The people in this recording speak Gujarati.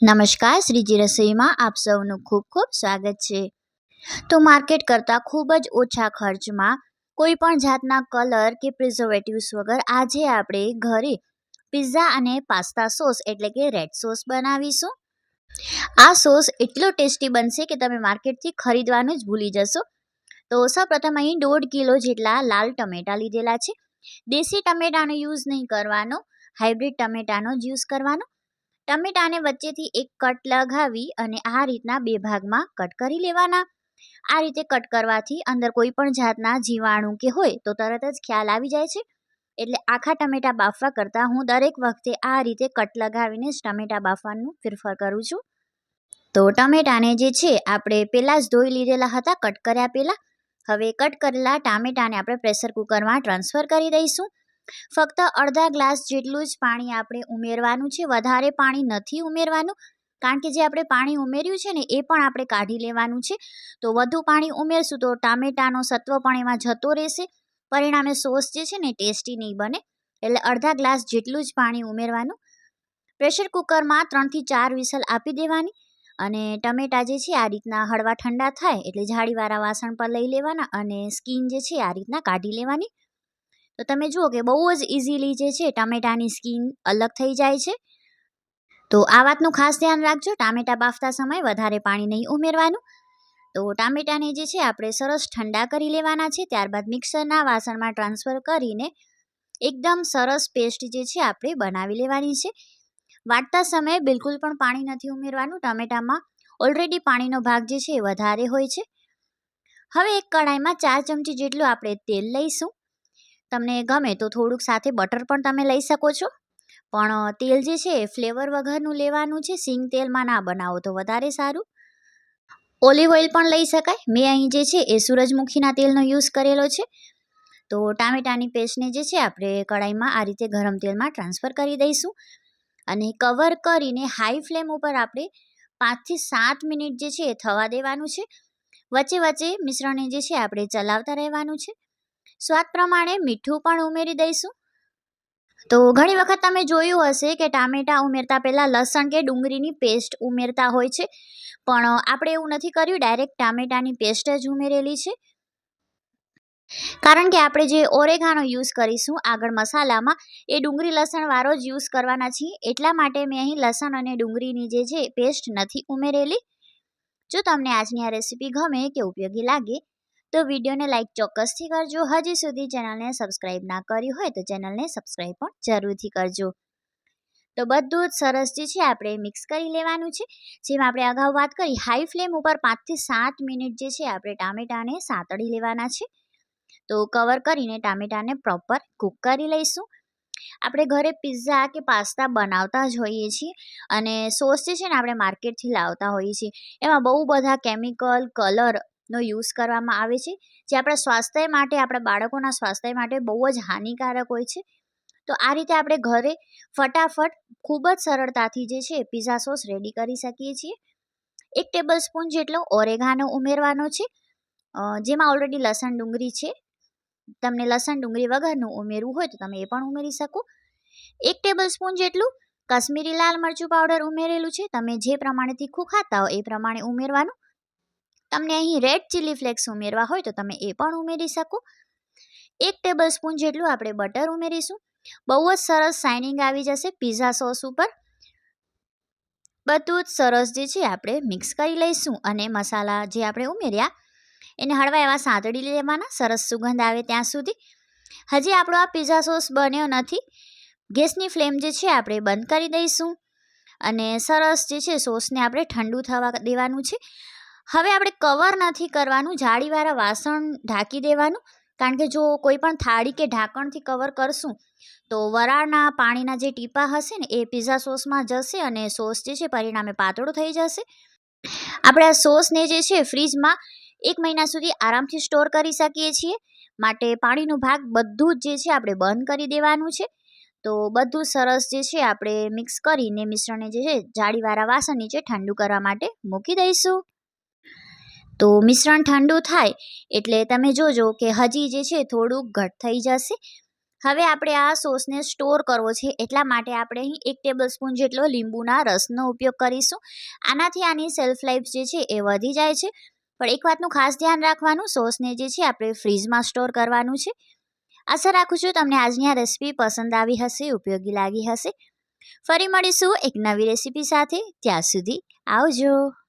નમસ્કાર શ્રીજી રસોઈમાં આપ સૌનું ખૂબ ખૂબ સ્વાગત છે. તો માર્કેટ કરતાં ખૂબ જ ઓછા ખર્ચમાં કોઈ પણ જાતના કલર કે પ્રિઝર્વેટિવ્સ વગર આજે આપણે ઘરે પિઝા અને પાસ્તા સોસ એટલે કે રેડ સોસ બનાવીશું. આ સોસ એટલો ટેસ્ટી બનશે કે તમે માર્કેટથી ખરીદવાનું જ ભૂલી જશો. તો સૌપ્રથમ અહીં દોઢ કિલો જેટલા લાલ ટમેટાં લીધેલા છે. દેશી ટમેટાનો યુઝ નહીં કરવાનો હાઇબ્રિડ ટમેટાનો જ યુઝ કરવાનો. ટમેટાને વચ્ચેથી એક કટ લગાવી અને આ રીતના બે ભાગમાં કટ કરી લેવાના. આ રીતે કટ કરવાથી અંદર કોઈ પણ જાતના જીવાણુ કે હોય તો તરત જ ખ્યાલ આવી જાય છે. એટલે આખા ટમેટા બાફવા કરતાં હું દરેક વખતે આ રીતે કટ લગાવીને જ ટમેટા બાફવાનું પ્રિફર કરું છું. તો ટમેટાને જે છે આપણે પહેલાં જ ધોઈ લીધેલા હતા, કટ કર્યા પહેલાં. હવે કટ કરેલા ટામેટાને આપણે પ્રેશર કુકરમાં ટ્રાન્સફર કરી દઈશું. ફક્ત અડધા ગ્લાસ જેટલું જ પાણી આપણે ઉમેરવાનું છે. વધારે પાણી નથી ઉમેરવાનું, કારણ કે જે આપણે પાણી ઉમેર્યું છે ને, એ પણ આપણે કાઢી લેવાનું છે. તો વધુ પાણી ઉમેરશું તો ટામેટાનો સત્વ પણ એમાં જતો રહેશે. પરિણામે સોસ જે છે ને, ટેસ્ટી નહીં બને. એટલે અડધા ગ્લાસ જેટલું જ પાણી ઉમેરવાનું. પ્રેશર કુકરમાં ત્રણથી ચાર વિસલ આપી દેવાની અને ટમેટા જે છે, આ રીતના હળવા ઠંડા થાય એટલે જાળીવાળા વાસણ પર લઈ લેવાના અને સ્કીન જે છે, આ રીતના કાઢી લેવાની. તો તમે જુઓ કે બહુ જ ઇઝીલી જે છે ટામેટાની સ્કીન અલગ થઈ જાય છે. તો આ વાતનું ખાસ ધ્યાન રાખજો, ટામેટા બાફતા સમય વધારે પાણી નહીં ઉમેરવાનું. તો ટામેટાને જે છે આપણે સરસ ઠંડા કરી લેવાના છે, ત્યારબાદ મિક્સરના વાસણમાં ટ્રાન્સફર કરીને એકદમ સરસ પેસ્ટ જે છે આપણે બનાવી લેવાની છે. વાટતા સમયે બિલકુલ પણ પાણી નથી ઉમેરવાનું, ટામેટામાં ઓલરેડી પાણીનો ભાગ જે છે એ વધારે હોય છે. હવે એક કડાઈમાં ચાર ચમચી જેટલું આપણે તેલ લઈશું. તમને ગમે તો થોડુંક સાથે બટર પણ તમે લઈ શકો છો. પણ તેલ જે છે, ફ્લેવર વગરનું લેવાનું છે, સિંગ તેલમાં ના બનાવો તો વધારે સારું. ઓલિવ ઓઇલ પણ લઈ શકાય. મેં અહીં જે છે, એ સૂરજમુખીના તેલનો યુઝ કરેલો છે. તો ટામેટાની પેસ્ટને જે છે, આપણે કડાઈમાં આ રીતે ગરમ તેલમાં ટ્રાન્સફર કરી દઈશું. અને કવર કરીને હાઈ ફ્લેમ ઉપર આપણે પાંચથી સાત મિનિટ જે છે, એ થવા દેવાનું છે. વચ્ચે વચ્ચે મિશ્રણને જે છે, આપણે ચલાવતા રહેવાનું છે. સ્વાદ પ્રમાણે મીઠું પણ ઉમેરી દઈશું. તો ઘણી વખત તમે જોયું હશે કે ટામેટાં ઉમેરતા પહેલાં લસણ કે ડુંગળીની પેસ્ટ ઉમેરતા હોય છે. પણ આપણે એવું નથી કર્યું, ડાયરેક્ટ ટામેટાની પેસ્ટ જ ઉમેરેલી છે. કારણ કે આપણે જે ઓરેગાનો યુઝ કરીશું આગળ મસાલામાં, એ ડુંગળી લસણવાળો જ યુઝ કરવાના છીએ. એટલા માટે મેં અહીં લસણ અને ડુંગળીની જે છે પેસ્ટ નથી ઉમેરેલી. જો તમને આજની આ રેસીપી ગમે કે ઉપયોગી લાગે તો વિડીયોને લાઇક ચોક્કસથી કરજો. હજી સુધી ચેનલને સબસ્ક્રાઈબ ના કરી હોય તો ચેનલને સબસ્ક્રાઈબ પણ જરૂરથી કરજો. તો બધું જ સરસ જે છે આપણે મિક્સ કરી લેવાનું છે. જેમ આપણે અગાઉ વાત કરી હાઈ ફ્લેમ ઉપર પાંચથી સાત મિનિટ જે છે આપણે ટામેટાને સાતળી લેવાના છે. તો કવર કરીને ટામેટાને પ્રોપર કૂક કરી લઈશું. આપણે ઘરે પિઝા કે પાસ્તા બનાવતા જ હોઈએ છીએ અને સોસ જે છે ને આપણે માર્કેટથી લાવતા હોઈએ છીએ. એમાં બહુ બધા કેમિકલ કલર નો યુઝ કરવામાં આવે છે, જે આપણા સ્વાસ્થ્ય માટે, આપણા બાળકોના સ્વાસ્થ્ય માટે બહુ જ હાનિકારક હોય છે. તો આ રીતે આપણે ઘરે ફટાફટ ખૂબ જ સરળતાથી જે છે પીઝા સોસ રેડી કરી શકીએ છીએ. એક ટેબલ સ્પૂન જેટલો ઓરેગાનો ઉમેરવાનો છે જેમાં ઓલરેડી લસણ ડુંગળી છે. તમને લસણ ડુંગળી વગરનું ઉમેરવું હોય તો તમે એ પણ ઉમેરી શકો. એક ટેબલ સ્પૂન જેટલું કાશ્મીરી લાલ મરચું પાવડર ઉમેરેલું છે, તમે જે પ્રમાણે તીખું ખાતા હો એ પ્રમાણે ઉમેરવાનું. તમને અહીં રેડ ચીલી ફ્લેક્સ ઉમેરવા હોય તો તમે એ પણ ઉમેરી શકો. એક ટેબલ સ્પૂન જેટલું આપણે બટર ઉમેરીશું. બહુ જ સરસ શાઇનિંગ આવી જશે પીઝા સોસ ઉપર. બધું જ સરસ જે છે આપણે મિક્સ કરી લઈશું અને મસાલા જે આપણે ઉમેર્યા, એને હળવા એવા સાંતળી લેવાના, સરસ સુગંધ આવે ત્યાં સુધી. હજી આપણો આ પીઝા સોસ બન્યો નથી. ગેસની ફ્લેમ જે છે આપણે બંધ કરી દઈશું. અને સરસ જે છે સોસને આપણે ઠંડુ થવા દેવાનું છે. હવે આપણે કવર નથી કરવાનું, જાળીવાળા વાસણ ઢાંકી દેવાનું, કારણ કે જો કોઈ પણ થાળી કે ઢાંકણથી કવર કરશું, તો વરાળના પાણીના જે ટીપા હશે ને, એ પીઝા સોસમાં જશે અને સોસ જે છે પરિણામે પાતળો થઈ જશે. આપણે આ સોસને જે છે ફ્રીજમાં એક મહિના સુધી આરામથી સ્ટોર કરી શકીએ છીએ. માટે પાણીનો ભાગ બધું જ જે છે આપણે બંધ કરી દેવાનું છે. તો બધું સરસ જે છે આપણે મિક્સ કરીને મિશ્રણને જે છે જાળીવાળા વાસણ નીચે ઠંડુ કરવા માટે મૂકી દઈશું. તો મિશ્રણ ઠંડુ થાય એટલે તમે જોજો કે હજી જે છે થોડુંક ઘટ થઈ જશે. હવે આપણે આ સોસને સ્ટોર કરવો છે એટલા માટે આપણે અહીં એક ટેબલ સ્પૂન જેટલો લીંબુના રસનો ઉપયોગ કરીશું. આનાથી આની સેલ્ફ લાઈફ જે છે એ વધી જાય છે. પણ એક વાતનું ખાસ ધ્યાન રાખવાનું, સોસને જે છે આપણે ફ્રીજમાં સ્ટોર કરવાનું છે. આશા રાખું છું તમને આજની આ રેસીપી પસંદ આવી હશે, ઉપયોગી લાગી હશે. ફરી મળીશું એક નવી રેસીપી સાથે. ત્યાં સુધી આવજો.